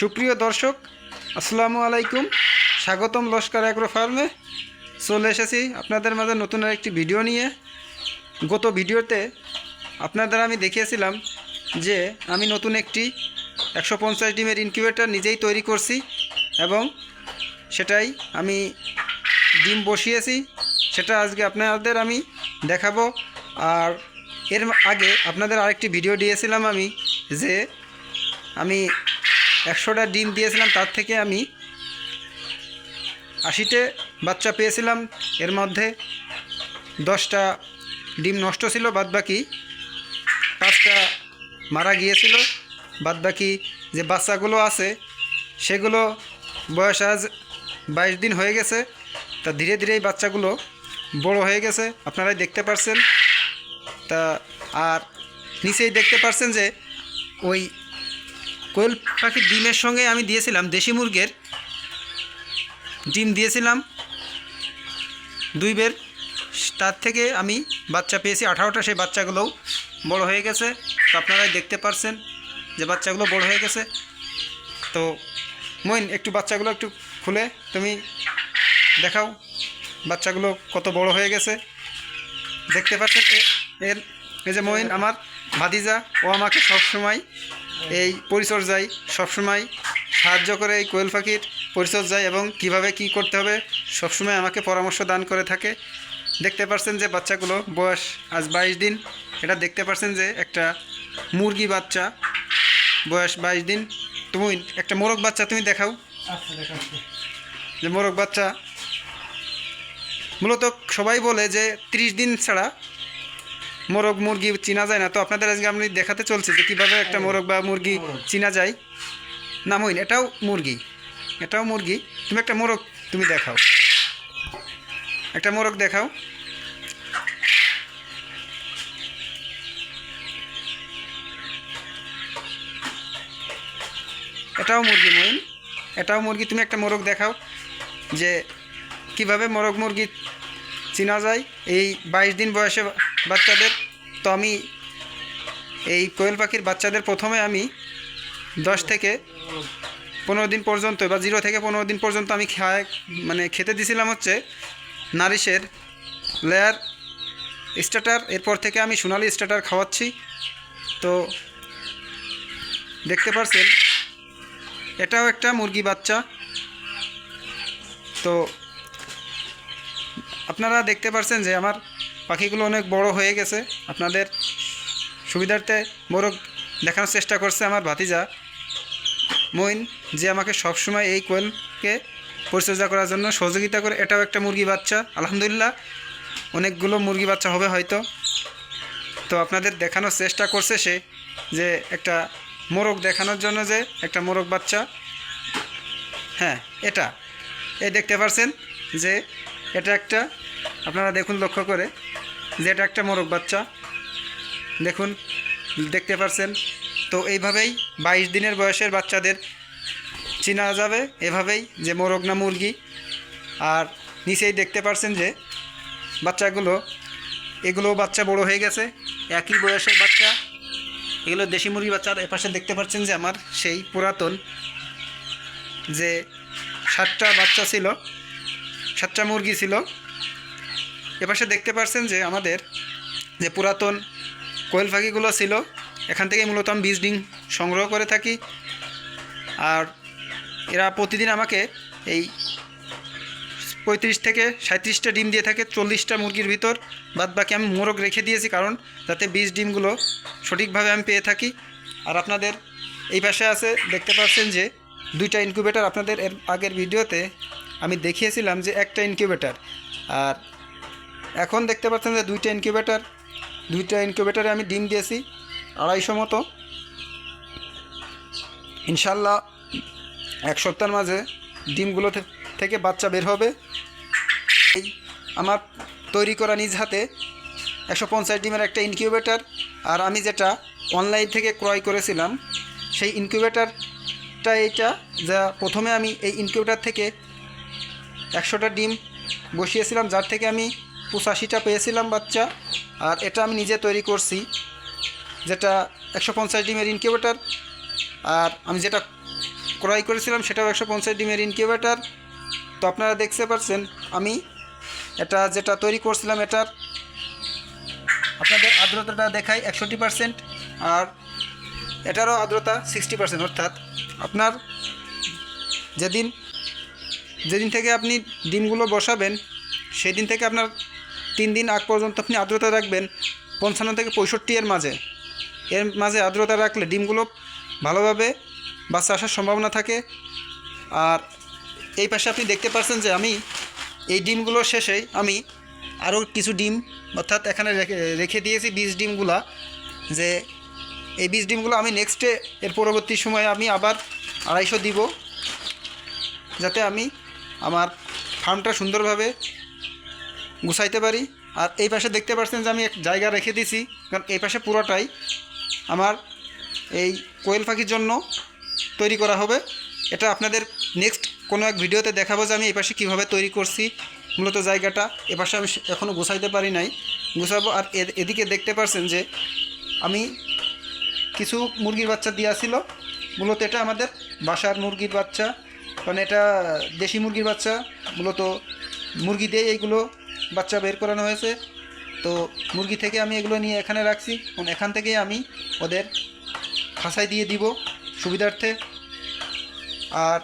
সুপ্রিয় দর্শক, আসসালামু আলাইকুম। স্বাগতম লস্কর অ্যাগ্রো ফার্মে। চলে এসেছি আপনাদের মাঝে নতুন একটি ভিডিও নিয়ে। গত ভিডিওতে আপনাদের আমি দেখিয়েছিলাম যে আমি নতুন একটি একশো পঞ্চাশ ডিমের ইনকিউবেটর নিজেই তৈরি করছি এবং সেটাই আমি ডিম বসিয়েছি। সেটা আজকে আপনাদের আমি দেখাবো। আর এর আগে আপনাদের আরেকটি ভিডিও দিয়েছিলাম আমি যে আমি একশোটা ডিম দিয়েছিলাম, তার থেকে আমি আশিটে বাচ্চা পেয়েছিলাম। এর মধ্যে দশটা ডিম নষ্ট ছিল বাদ বাকি পাঁচটা মারা গিয়েছিল। বাদ বাকি যে বাচ্চাগুলো আছে, সেগুলো বয়স আজ বাইশ দিন হয়ে গেছে। তা ধীরে ধীরে এই বাচ্চাগুলো বড় হয়ে গেছে, আপনারাই দেখতে পারছেন। তা আর নিচেই দেখতে পারছেন যে ওই কোয়েল পাখির ডিমের সঙ্গে আমি দিয়েছিলাম দেশি মুরগের। ডিম দিয়েছিলাম দুই বের। তার থেকে আমি বাচ্চা পেয়েছি আঠারোটা, সেই বাচ্চাগুলোও বড় হয়ে গেছে। তো আপনারাই দেখতে পারছেন যে বাচ্চাগুলো বড় হয়ে গেছে। তো মইন, একটু বাচ্চাগুলো একটু খুলে তুমি দেখাও বাচ্চাগুলো কত বড় হয়ে গেছে। দেখতে পাচ্ছেন এর, এই যে মইন, আমার ভাদিজা ও আমাকে সবসময় এই পরিচর্যায় সবসময় সাহায্য করে এই কোয়েল পাখির পরিচর্যায় এবং কীভাবে কি করতে হবে সবসময় আমাকে পরামর্শ দান করে থাকে। দেখতে পাচ্ছেন যে বাচ্চাগুলো বয়স আজ বাইশ দিন। এটা দেখতে পাচ্ছেন যে একটা মুরগি বাচ্চা বয়স বাইশ দিন। তুমি একটা মোরগ বাচ্চা তুমি দেখাও। আচ্ছা যে মোরগ বাচ্চা। মূলত সবাই বলে যে ত্রিশ দিন ছাড়া মোরগ মুরগি চিনা যায় না। তো আপনাদের আজকে আমি দেখাতে চলছে যে কীভাবে একটা মোরগ বা মুরগি চিনা যায়। না মইন এটাও মুরগি। এটাও মুরগি। তুমি একটা মোরগ তুমি দেখাও। একটা মোরগ দেখাও। এটাও মুরগি মইন এটাও মুরগি তুমি একটা মোরগ দেখাও যে কীভাবে মোরগ মুরগি চিনা যায়। এই বাইশ দিন বয়সে বাচ্চাদের, তো আমি এই কোয়েল পাখির বাচ্চাদের প্রথমে আমি দশ থেকে পনেরো দিন পর্যন্ত বা জিরো থেকে পনেরো দিন পর্যন্ত আমি খায় মানে খেতে দিছিলাম হচ্ছে নারিশের লেয়ার স্টার্টার। এরপর থেকে আমি সোনালি স্টার্টার খাওয়াচ্ছি। তো দেখতে পারছেন, এটাও একটা মুরগি বাচ্চা। তো আপনারা দেখতে পারছেন যে আমার পাখিগুলো অনেক বড় হয়ে গেছে। আপনাদের সুবিধার্থে মোরগ দেখানোর চেষ্টা করছে আমার ভাতিজা। মইন যে আমাকে সবসময় এই কোয়েলকে পরিচর্যা করার জন্য সহযোগিতা করে, এটাও একটা মুরগি বাচ্চা। আলহামদুলিল্লাহ, অনেকগুলো মুরগি বাচ্চা হবে হয়তো। তো আপনাদের দেখানোর চেষ্টা করছে সে, যে একটা মোরগ দেখানোর জন্য যে একটা মোরগ বাচ্চা। হ্যাঁ এটা। এই দেখতে পারছেন যে এটা একটা আপনারা দেখুন লক্ষ্য করে যে এটা একটা মোরগ বাচ্চা। দেখুন, দেখতে পারছেন? তো এইভাবেই বাইশ দিনের বয়সের বাচ্চাদের চেনা যাবে এভাবেই যে মোরগ না মুরগি। আর নিচেই দেখতে পারছেন যে বাচ্চাগুলো, এগুলো বাচ্চা বড় হয়ে গেছে, একই বয়সের বাচ্চা। এগুলো দেশি মুরগি বাচ্চার এপাশে দেখতে পাচ্ছেন যে আমার সেই পুরাতন যে সাতটা বাচ্চা ছিল, সাতটা মুরগি ছিল। এপাশে দেখতে পাচ্ছেন যে আমাদের যে পুরাতন কোয়েল পাখিগুলো ছিল, এখান থেকে মূলত আমি বীজ ডিম সংগ্রহ করে থাকি। আর এরা প্রতিদিন আমাকে এই পঁয়ত্রিশ থেকে সাঁত্রিশটা ডিম দিয়ে থাকে, চল্লিশটা মুরগির ভিতর। বাদ বাকি আমি মোরগ রেখে দিয়েছি কারণ যাতে বীজ ডিমগুলো সঠিকভাবে আমি পেয়ে থাকি। আর আপনাদের এই পাশে আছে, দেখতে পাচ্ছেন যে দুইটা ইনকিউবেটার আপনাদের এর আগের ভিডিওতে আমি দেখিয়েছিলাম যে একটা ইনকিউবেটার আর এখন দেখতে পাচ্ছেন যে দুইটা ইনকিউবেটার দুইটা ইনকিউবেটারে আমি ডিম দিয়েছি, আড়াইশো মতো। ইনশাল্লাহ এক সপ্তাহের মাঝে ডিমগুলো থেকে বাচ্চা বের হবে। এই আমার তৈরি করা নিজ হাতে একশো পঞ্চাশ ডিমের একটা ইনকিউবেটার আর আমি যেটা অনলাইন থেকে ক্রয় করেছিলাম, সেই ইনকিউবেটারটা এইটা যা প্রথমে আমি এই ইনকিউবেটার থেকে একশোটা ডিম বসিয়েছিলাম, যার থেকে আমি পঁচাশিটা পেয়েছিলাম বাচ্চা, আর এটা আমি নিজে তৈরি করছি, যেটা একশো পঞ্চাশ ডিমের ইনকিউবেটার আর আমি যেটা ক্রয় করেছিলাম সেটাও একশো পঞ্চাশ ডিমের ইনকিউবেটার তো আপনারা দেখতে পাচ্ছেন, আমি এটা যেটা তৈরি করছিলাম এটার আপনাদের আর্দ্রতাটা দেখাই একষট্টি পার্সেন্ট আর এটারও আর্দ্রতা সিক্সটি পার্সেন্ট অর্থাৎ আপনার যেদিন যেদিন থেকে আপনি ডিমগুলো বসাবেন, সেদিন থেকে আপনার তিন দিন আগ পর্যন্ত আপনি আর্দ্রতা রাখবেন পঞ্চান্ন থেকে পঁয়ষট্টি এর মাঝে। এর মাঝে আর্দ্রতা রাখলে ডিমগুলো ভালোভাবে বাচ্চা আসার সম্ভাবনা থাকে। আর এই পাশে আপনি দেখতে পাচ্ছেন যে আমি এই ডিমগুলো শেষেই আমি আরও কিছু ডিম অর্থাৎ এখানে রেখে রেখে দিয়েছি বীজ ডিমগুলা যে এই বীজ ডিমগুলো আমি নেক্সটে এর পরবর্তী সময়ে আমি আবার আড়াইশো দিব। যাতে আমি আমার ফার্মটা সুন্দরভাবে গুছাইতে পারি। আর এই পাশে দেখতে পাচ্ছেন যে আমি এক জায়গা রেখে দিছি, কারণ এই পাশে পুরোটাই আমার এই কোয়েল পাখির জন্য তৈরি করা হবে। এটা আপনাদের নেক্সট কোনো এক ভিডিওতে দেখাবো যে আমি এই পাশে কীভাবে তৈরি করছি, মূলত জায়গাটা। এ পাশে আমি এখনও গুছাইতে পারি নাই। গুছাবো, আর এদিকে দেখতে পারছেন যে আমি কিছু মুরগির বাচ্চা দেওয়া ছিল। মূলত এটা আমাদের বাসার মুরগির বাচ্চা। মানে এটা দেশি মুরগির বাচ্চা। মূলত মুরগি দিয়ে এইগুলো বাচ্চা বের করানো হয়েছে। তো মুরগি থেকে আমি এগুলো নিয়ে এখানে রাখছি। এবং এখান থেকে আমি ওদের খাসায় দিয়ে দিব সুবিধার্থে। আর